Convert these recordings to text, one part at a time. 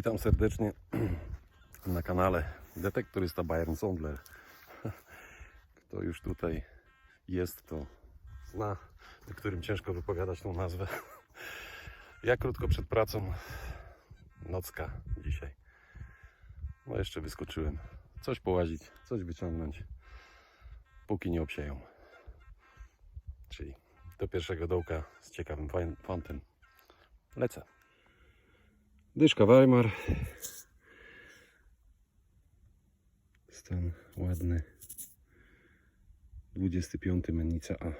Witam serdecznie na kanale Detektorysta Bayern Sondler. Kto już tutaj jest, to zna, niektórym ciężko wypowiadać tą nazwę. Ja krótko przed pracą, nocka dzisiaj. No jeszcze wyskoczyłem. Coś połazić, coś wyciągnąć, póki nie obsieją. Czyli do pierwszego dołka z ciekawym fan- fantem. Lecę. Dyszka Weimar. Stan ładny. 25 mennica A.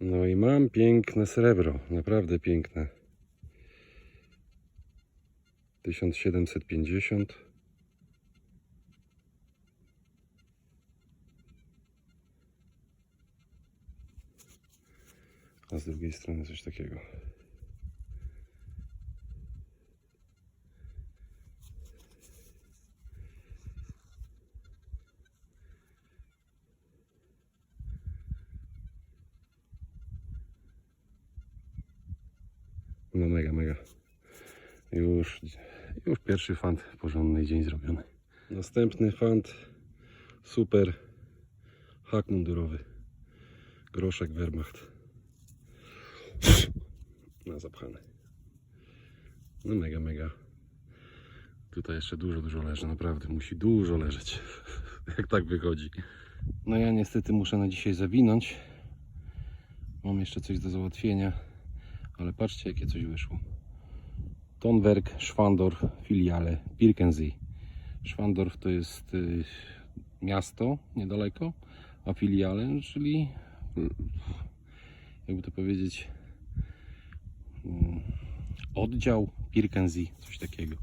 No i mam piękne srebro, naprawdę piękne. 1750. A z drugiej strony coś takiego. No mega, mega. Już, już pierwszy fant porządny dzień zrobiony. Następny fant super hak mundurowy. Groszek Wehrmacht. Na zapchany. No mega, mega. Tutaj jeszcze dużo, dużo leży. Naprawdę musi dużo leżeć. Jak tak wychodzi. No ja niestety muszę na dzisiaj zawinąć. Mam jeszcze coś do załatwienia. Ale patrzcie jakie coś wyszło. Tonwerk Schwandorf filiale Birkensee. Schwandorf to jest y, miasto niedaleko, a filiale, czyli jakby to powiedzieć mm, oddział Birkensee, coś takiego.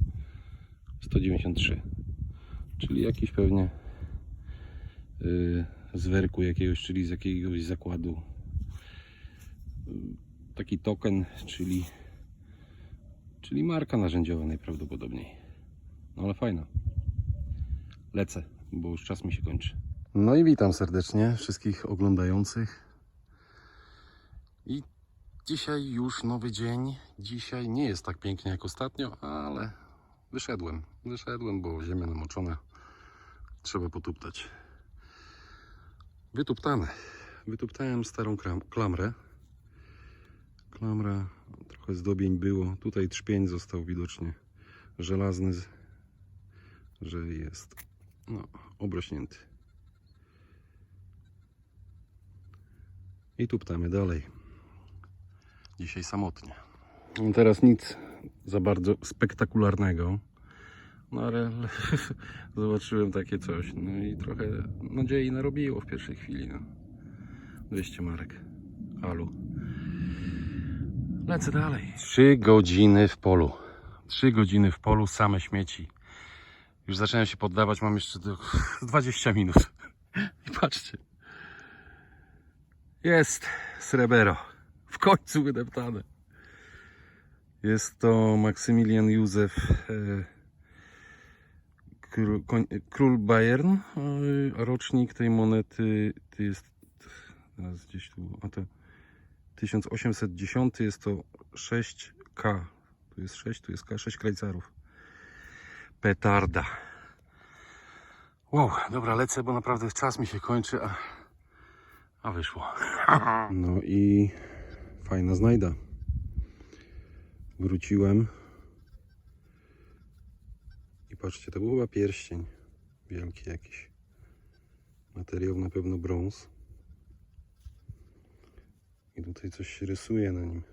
193. Czyli jakiś pewnie y, z werku jakiegoś, czyli z jakiegoś zakładu taki token, czyli, czyli marka narzędziowa najprawdopodobniej. No ale fajna. Lecę, bo już czas mi się kończy. No i witam serdecznie wszystkich oglądających. I dzisiaj już nowy dzień. Dzisiaj nie jest tak pięknie jak ostatnio, ale wyszedłem. Wyszedłem, bo ziemia namoczona. Trzeba potuptać. Wytuptane. Wytuptałem starą klamrę. Klamra, trochę zdobień było. Tutaj trzpień został widocznie żelazny, że jest no, obrośnięty. I tu ptamy dalej. Dzisiaj samotnie. No teraz nic za bardzo spektakularnego. No ale zobaczyłem takie coś. No i trochę nadziei narobiło w pierwszej chwili. No. 200 marek. Alu. Lecę dalej. Trzy godziny w polu. Trzy godziny w polu, same śmieci. Już zacząłem się poddawać, mam jeszcze do 20 minut. I patrzcie. Jest srebero. W końcu wydeptane. Jest to Maksymilian Józef e, król, Bayern. A rocznik tej monety to jest teraz gdzieś tu, a to 1810 jest to 6K. Tu jest 6, tu jest K, 6 krajcarów. Petarda. Wow, dobra, lecę, bo naprawdę czas mi się kończy, a, a wyszło. No i fajna znajda. Wróciłem. I patrzcie, to był chyba pierścień. Wielki jakiś. Materiał na pewno brąz. I tutaj coś się rysuje na nim.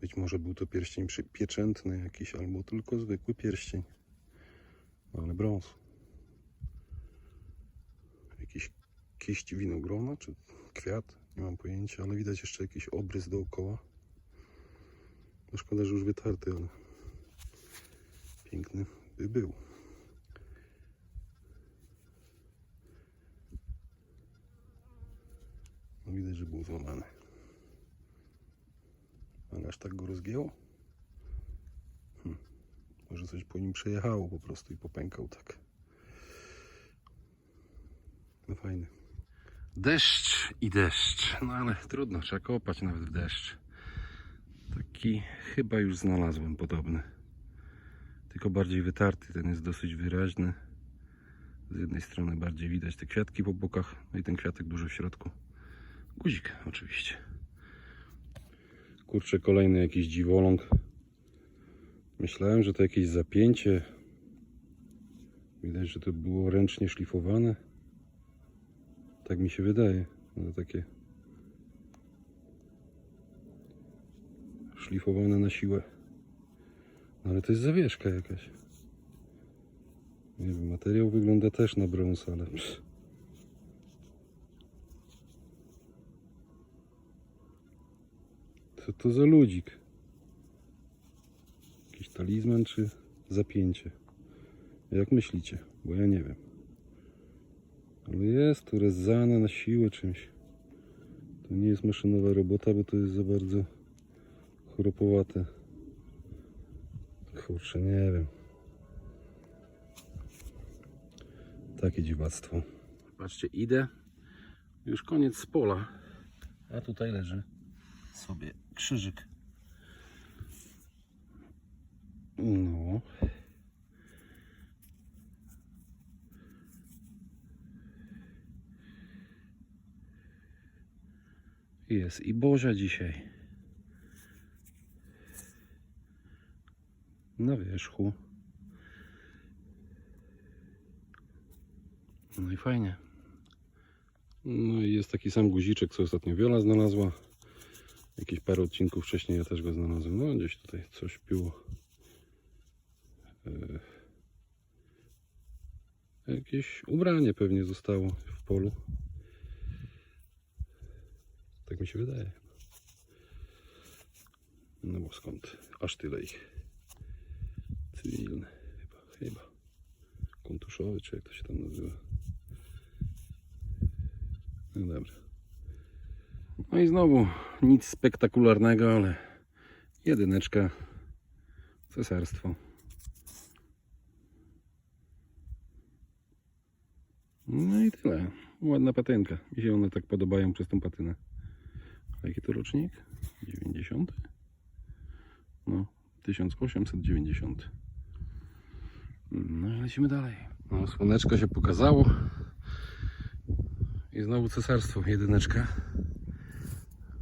Być może był to pierścień pieczętny jakiś, albo tylko zwykły pierścień. No ale brąz. Jakiś kiść winogrona, czy kwiat, nie mam pojęcia, ale widać jeszcze jakiś obrys dookoła. No szkoda, że już wytarty, ale piękny by był. Widać, że był złamany. Ale aż tak go rozgięło? Hm. Może coś po nim przejechało po prostu i popękał tak. No fajny. Deszcz i deszcz. No ale trudno, trzeba kopać nawet w deszcz. Taki chyba już znalazłem podobny. Tylko bardziej wytarty, ten jest dosyć wyraźny. Z jednej strony bardziej widać te kwiatki po bokach, no i ten kwiatek duży w środku. Guzik oczywiście. Kurczę, kolejny jakiś dziwoląg. Myślałem, że to jakieś zapięcie. Widać, że to było ręcznie szlifowane. Tak mi się wydaje. No takie szlifowane na siłę. No ale to jest zawieszka jakaś. Nie wiem, materiał wygląda też na brąz, ale psz. Co to za ludzik? Jakiś talizman czy zapięcie? Jak myślicie? Bo ja nie wiem. Ale jest tu rezane na siłę czymś. To nie jest maszynowa robota, bo to jest za bardzo chropowate. Kurczę, nie wiem. Takie dziwactwo. Patrzcie, idę. Już koniec pola. A tutaj leży sobie krzyżyk. No. Jest i Bozia dzisiaj. Na wierzchu. No i fajnie. No i jest taki sam guziczek, co ostatnio Wiola znalazła. Jakieś parę odcinków wcześniej ja też go znalazłem. No gdzieś tutaj coś było. E, Jakieś ubranie pewnie zostało w polu. Tak mi się wydaje. No bo skąd? Aż tyle ich. Cywilny chyba, chyba. Kontuszowy, czy jak to się tam nazywa. No dobra. No i znowu nic spektakularnego, ale jedyneczka. Cesarstwo. No i tyle. Ładna patynka. Mi się one tak podobają przez tą patynę. A jaki to rocznik? 90? No, 1890. No i lecimy dalej. No, słoneczko się pokazało. I znowu cesarstwo, jedyneczka.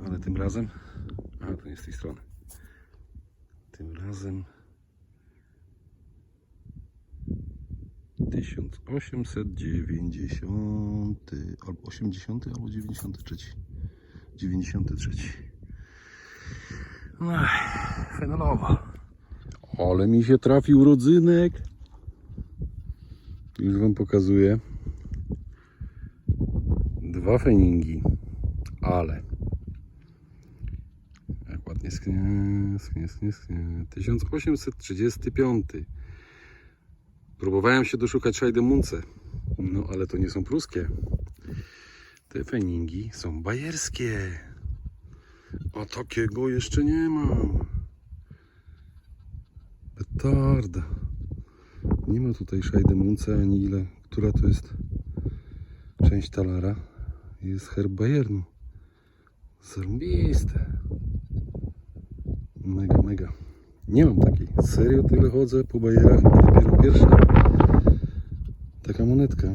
Ale tym razem... A, to nie z tej strony. Tym razem... 1890 albo 80 albo 93. 93. No, fenolowa. Ale mi się trafił rodzynek. Już wam pokazuję. Dwa feningi. Ale. Sknie, sknie, sknie. 1835. Próbowałem się doszukać Scheidemunce. No ale to nie są pruskie. Te feningi są bajerskie. A takiego jeszcze nie mam. Petarda. Nie ma tutaj Scheidemunce ani ile. Która to jest część talara. Jest herb Bayernu. Zarąbiste. Mega, mega. Nie mam takiej. Serio tyle chodzę po bajerach. Dopiero pierwsza taka monetka.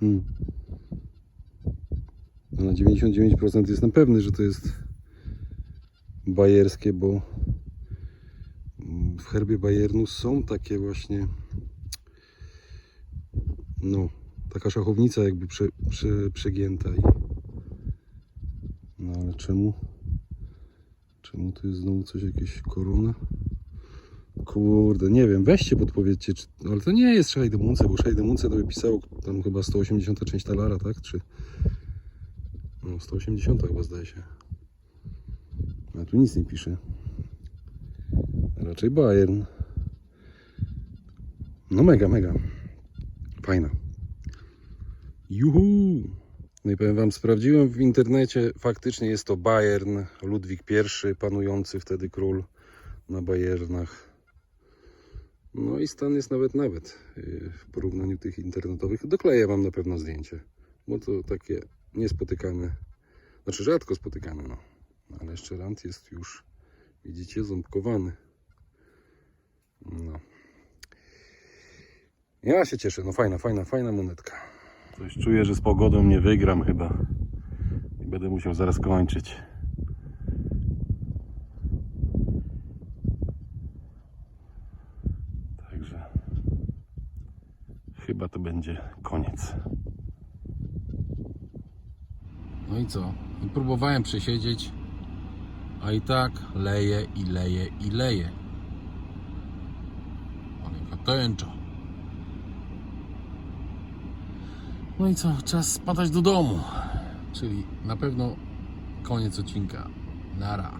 Hmm. No na 99% jestem pewny, że to jest bajerskie, bo w herbie Bayernu są takie właśnie no, taka szachownica jakby prze, prze, przegięta i no ale czemu czemu tu jest znowu coś, jakieś korona? Kurde, nie wiem, weźcie podpowiedzcie, czy, ale to nie jest Szajdemunce, bo Szajdemunce to by pisało tam chyba 180 część talara, tak, czy no 180 chyba zdaje się. A tu nic nie pisze. Raczej Bayern. No mega, mega. Fajna. Juhu no i powiem wam, sprawdziłem w internecie, faktycznie jest to Bayern, Ludwik I, panujący wtedy król na Bayernach. No i stan jest nawet nawet yy, w porównaniu tych internetowych. Dokleję wam na pewno zdjęcie, bo to takie niespotykane, znaczy rzadko spotykane, no. Ale jeszcze rand jest już Widzicie, ząbkowany. No. Ja się cieszę, no fajna, fajna, fajna monetka. Coś czuję, że z pogodą nie wygram chyba. I będę musiał zaraz kończyć. Także chyba to będzie koniec. No i co? I próbowałem przesiedzieć, a i tak leje i leje i leje. Ale jaka tęcza. No i co? Czas spadać do domu. Czyli na pewno koniec odcinka. Nara.